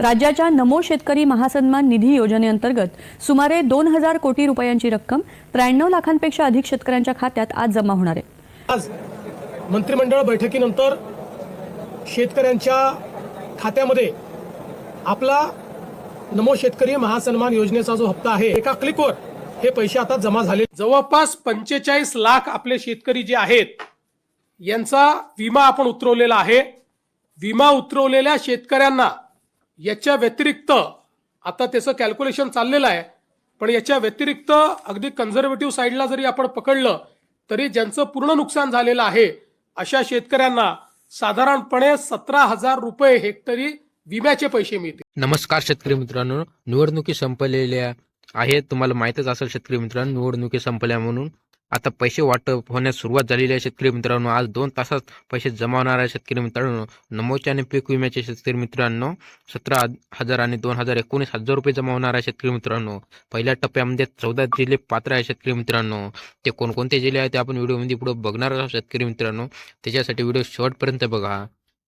राज्याच्या नमो शेतकरी महासन्मान निधी योजनेअंतर्गत सुमारे दोन हजार कोटी रुपयांची रक्कम त्र्याण्णव लाखांपेक्षा अधिक शेतकऱ्यांच्या खात्यात आज जमा होणार आहे. आज मंत्रिमंडळ बैठकीनंतर शेतकऱ्यांच्या खात्यामध्ये आपला नमो शेतकरी महासन्मान योजनेचा जो हप्ता आहे एका क्लिकवर हे पैसे आता जमा झाले. जवळपास पंचेचाळीस लाख आपले शेतकरी जे आहेत यांचा विमा आपण उतरवलेला आहे. विमा उतरवलेल्या शेतकऱ्यांना याच्या व्यतिरिक्त आता त्याचं कॅल्क्युलेशन चाललेलं आहे पण याच्या व्यतिरिक्त अगदी कन्झर्वेटिव्ह साईडला जरी आपण पकडलं तरी ज्यांचं पूर्ण नुकसान झालेलं आहे अशा शेतकऱ्यांना साधारणपणे सतरा हजार रुपये हेक्टरी विम्याचे पैसे मिळतील. नमस्कार शेतकरी मित्रांनो निवडणुकी संपलेल्या आहेत. तुम्हाला माहितच असेल शेतकरी मित्रांनो निवडणुकी संपल्या म्हणून आता पैसे वाटप होण्यास सुरुवात झालेली आहे शेतकरी मित्रांनो. आज दोन तासात पैसे जमा होणार आहे शेतकरी मित्रांनो. नमोच्या आणि पीक विम्याचे शेतकरी मित्रांनो सतरा हजार आणि दोन हजार एकोणीस हजार रुपये जमा होणार आहे शेतकरी मित्रांनो. पहिल्या टप्प्यामध्ये चौदा जिल्हे पात्र आहे शेतकरी मित्रांनो. ते कोणकोणते जिल्हे आहेत ते आपण व्हिडिओमध्ये पुढे बघणार आहोत शेतकरी मित्रांनो. त्याच्यासाठी व्हिडिओ शेवटपर्यंत बघा.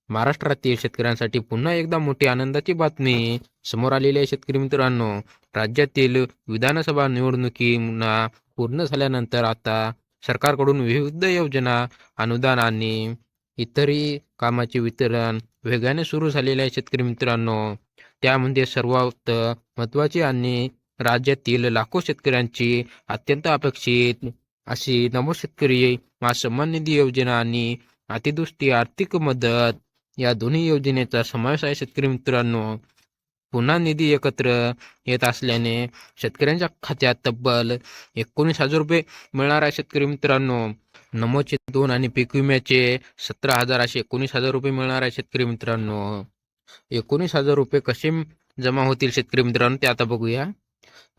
महाराष्ट्रातील शेतकऱ्यांसाठी पुन्हा एकदा मोठी आनंदाची बातमी समोर आलेली आहे शेतकरी मित्रांनो. राज्यातील विधानसभा निवडणुकीना पूर्ण झाल्यानंतर आता सरकारकडून विविध योजना अनुदान आणि इतरही कामाचे वितरण वेगाने सुरू झालेले आहे शेतकरी मित्रांनो. त्यामध्ये सर्वात महत्त्वाची आणि राज्यातील लाखो शेतकऱ्यांची अत्यंत अपेक्षित अशी नमो शेतकरी महासन्मान निधी योजना आणि अतिदृष्टी आर्थिक मदत या दोन्ही योजनेचा समावेश आहे. शेतकरी मित्रांनो पुन्हा निधी एकत्र येत असल्याने शेतकऱ्यांच्या खात्यात तब्बल एकोणीस हजार रुपये मिळणार आहे. शेतकरी मित्रांनो नमोचे दोन आणि पीक विम्याचे सतरा हजार असे एकोणीस हजार रुपये मिळणार आहे. शेतकरी मित्रांनो एकोणीस हजार रुपये कसे जमा होतील शेतकरी मित्रांनो ते आता बघूया.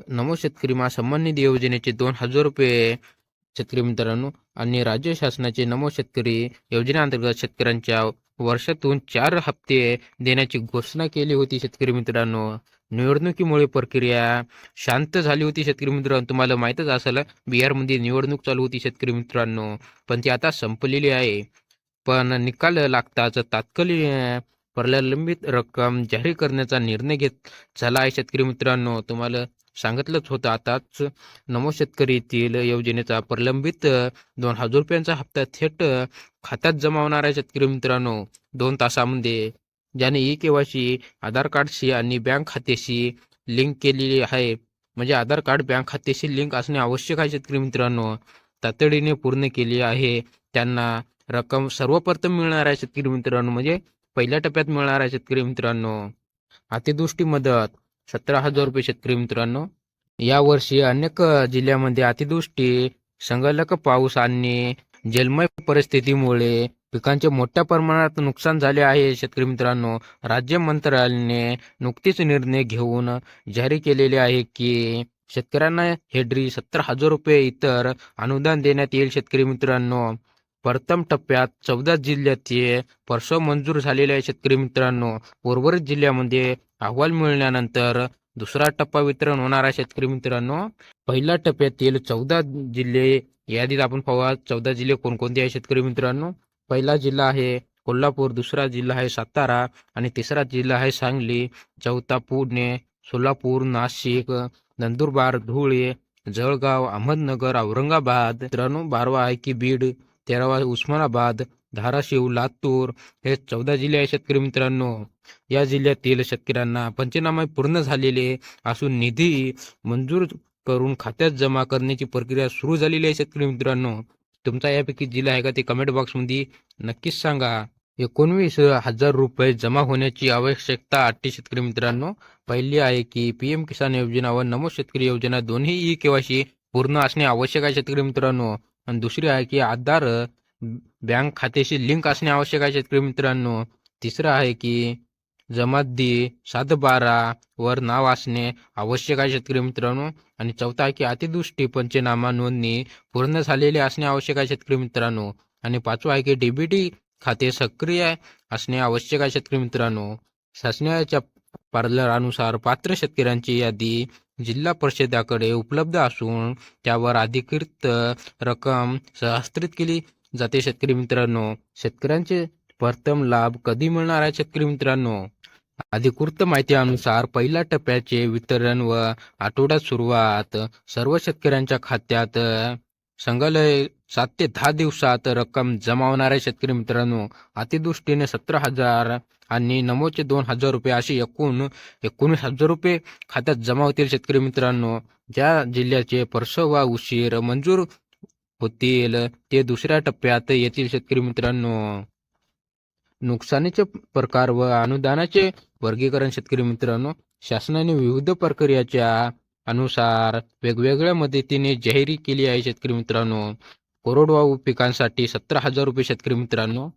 नमो शेतकरी महासन्मान निधी योजनेचे दोन हजार रुपये शेतकरी मित्रांनो आणि राज्य शासनाचे नमो शेतकरी योजनेअंतर्गत शेतकऱ्यांच्या वर्षातून चार हप्ते देण्याची घोषणा केली होती शेतकरी मित्रांनो. निवडणुकीमुळे प्रक्रिया शांत झाली होती शेतकरी मित्रांनो. तुम्हाला माहीतच असेल बिहारमध्ये निवडणूक चालू होती शेतकरी मित्रांनो. पण ती आता संपलेली आहे. पण निकाल लागताच तात्कालिक प्रलंबित रक्कम जाहीर करण्याचा निर्णय घेत झाला आहे शेतकरी मित्रांनो. तुम्हाला सांगितलंच होतं. आताच नमो शेतकरीतील योजनेचा प्रलंबित दोन हजार रुपयांचा हप्ता थेट खात्यात जमा शेतकरी मित्रांनो. दोन तासामध्ये. ज्याने ई केवायसी आधार कार्डशी आणि बँक खात्याशी लिंक केलेली आहे. म्हणजे आधार कार्ड बँक खात्याशी लिंक असणे आवश्यक आहे शेतकरी मित्रांनो. तातडीने पूर्ण केली आहे. त्यांना रक्कम सर्वप्रथम मिळणार आहे शेतकरी मित्रांनो. म्हणजे पहिल्या टप्प्यात मिळणार आहे शेतकरी मित्रांनो. अतिदृष्टी मदत. सतरा हजार रुपये शेतकरी मित्रांनो. यावर्षी अनेक जिल्ह्यामध्ये अतिवृष्टी संगलक पाऊस आणि जलमय परिस्थितीमुळे पिकांचे मोठ्या प्रमाणात नुकसान झाले आहे शेतकरी मित्रांनो. राज्य मंत्रालयाने नुकतीच निर्णय घेऊन जारी केलेले आहे की शेतकऱ्यांना हेड्री सत्तर हजार रुपये इतर अनुदान देण्यात येईल शेतकरी मित्रांनो. प्रथम टप्प्यात चौदा जिल्ह्यातील परसव मंजूर झालेले आहे शेतकरी मित्रांनो. उर्वरित जिल्ह्यामध्ये अहवाल मिळाल्यानंतर दुसरा टप्पा वितरण होणार आहे शेतकरी मित्रांनो. पहिल्या टप्प्यातील चौदा जिल्हे यादीत आपण पाहूया. चौदा जिल्हे कोणकोणते आहे शेतकरी मित्रांनो? पहिला जिल्हा आहे कोल्हापूर दुसरा जिल्हा आहे सातारा आणि तिसरा जिल्हा आहे सांगली चौथा पुणे सोलापूर नाशिक नंदुरबार धुळे जळगाव अहमदनगर औरंगाबाद. मित्रांनो बारवा आहे की बीड तेरावा उस्मानाबाद धाराशिव लातूर हे चौदा जिल्हे आहे शेतकरी मित्रांनो. या जिल्ह्यातील शेतकऱ्यांना पंचनामे पूर्ण झालेले असून निधी मंजूर करून खात्यात जमा करण्याची प्रक्रिया सुरू झालेली आहे शेतकरी मित्रांनो. तुमचा यापैकी जिल्हा आहे का ते कमेंट बॉक्समध्ये नक्कीच सांगा. एकोणवीस हजार रुपये जमा होण्याची आवश्यकता अट्टी शेतकरी मित्रांनो. पहिली आहे की पीएम किसान योजना व नमो शेतकरी योजना दोन्ही ई केवायसी पूर्ण असणे आवश्यक आहे शेतकरी मित्रांनो. आणि दुसरी आहे की आधार बँक खात्याशी लिंक असणे आवश्यक आहे शेतकरी मित्रांनो. तिसरं आहे की जमादी सात बारा वर नाव असणे आवश्यक आहे शेतकरी मित्रांनो. आणि चौथा आहे की अतिदृष्टी पंचनामा नोंदणी पूर्ण झालेली असणे आवश्यक आहे शेतकरी मित्रांनो. आणि पाचवा आहे की डीबीटी खाते सक्रिय असणे आवश्यक आहे शेतकरी मित्रांनो. शासनाच्या पार्लरानुसार पात्र शेतकऱ्यांची यादी जिल्हा परिषदाकडे उपलब्ध असून त्यावर अधिकृत रक्कम सहस्त्रित केली जाते. शेतकरी मित्रांनो शेतकऱ्यांचे प्रथम लाभ कधी मिळणार आहे? शेतकरी मित्रांनो अधिकृत माहितीनुसार पहिल्या टप्प्याचे वितरण व आठवड्यात सुरुवात सर्व शेतकऱ्यांच्या खात्यात संघालय सात ते दहा दिवसात रक्कम जमा होणाऱ्या शेतकरी मित्रांनो अतिदृष्टीने सतरा हजार आणि नमोचे दोन हजार रुपये असे एकूण एकोणीस हजार रुपये खात्यात जमा होतील शेतकरी मित्रांनो. ज्या जिल्ह्याचे परसवा उशीर मंजूर होतील ते दुसऱ्या टप्प्यात येतील शेतकरी मित्रांनो. नुकसानीचे प्रकार व अनुदानाचे वर्गीकरण शेतकरी मित्रांनो शासनाने विविध प्रक्रियाच्या अनुसार वेगवेगळ्या मदतीने जाहिरी केली आहे शेतकरी मित्रांनो. कोरडवाहू पिकांसाठी सतरा हजार रुपये शेतकरी मित्रांनो.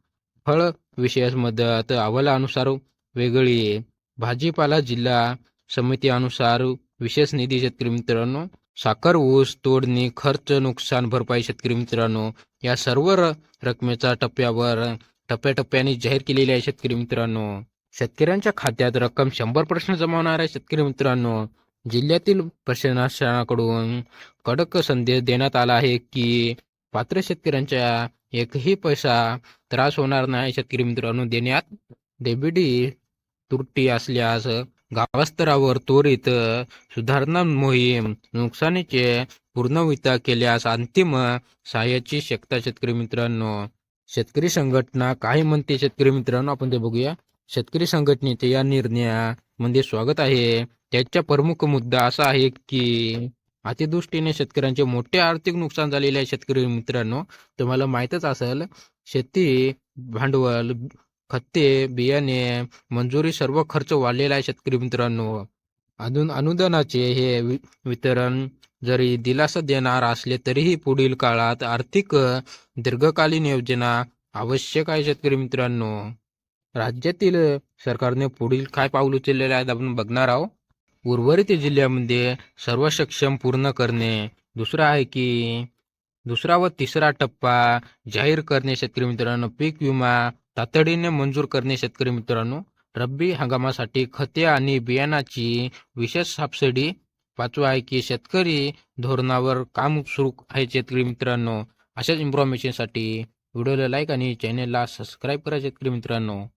फळ विषयास मदत अहवालानुसार वेगळी. भाजीपाला जिल्हा समितीनुसार विशेष निधी शेतकरी मित्रांनो. साखर ऊस तोडणी खर्च नुकसान भरपाई शेतकरी मित्रांनो. या सर्व रकमेचा टप्प्यावर टप्प्याटप्प्याने जाहीर केलेली आहे शेतकरी मित्रांनो. शेतकऱ्यांच्या खात्यात रक्कम शंभर प्रश्न जमा होणार आहे शेतकरी मित्रांनो. जिल्ह्यातील प्रशासनाकडून कडक संदेश देण्यात आला आहे की पात्र शेतकऱ्यांच्या एकही पैसा त्रास होणार नाही. शेतकरी मित्रांनो देण्यात डेबिटी त्रुटी असल्यास गावस्तरावर त्वरित सुधारणा मोहीम नुकसानीचे पूर्णविता केल्यास अंतिम सहाय्याची शक्यता शेतकरी मित्रांनो. शेतकरी संघटना काय म्हणते शेतकरी मित्रांनो आपण ते बघूया. शेतकरी संघटनेचे या निर्णयामध्ये स्वागत आहे. त्याचा प्रमुख मुद्दा असा आहे की अतिदृष्टीने शेतकऱ्यांचे मोठे आर्थिक नुकसान झालेले आहे शेतकरी मित्रांनो. तुम्हाला माहीतच असेल शेती भांडवल खते बियाणे मंजुरी सर्व खर्च वाढलेला आहे शेतकरी मित्रांनो. अजून अनुदानाचे हे वि- वितरण जरी दिलासा देणार असले तरीही पुढील काळात आर्थिक दीर्घकालीन योजना आवश्यक आहे शेतकरी मित्रांनो. राज्यातील सरकारने पुढील काय पाऊल उचललेले आहेत आपण बघणार आहोत. उर्वरित जिल्ह्यामध्ये सर्व सक्षम पूर्ण करणे. दुसरा आहे की दुसरा व तिसरा टप्पा जाहीर करणे शेतकरी मित्रांनो. पीक विमा तातडीने मंजूर करणे शेतकरी मित्रांनो. रब्बी हंगामासाठी खते आणि बियाणाची विशेष सबसिडी. पाचवा आहे की शेतकरी धोरणावर काम सुरू आहे शेतकरी मित्रांनो. अशाच इन्फॉर्मेशनसाठी व्हिडिओला लाईक आणि चॅनेलला सबस्क्राईब करा शेतकरी मित्रांनो.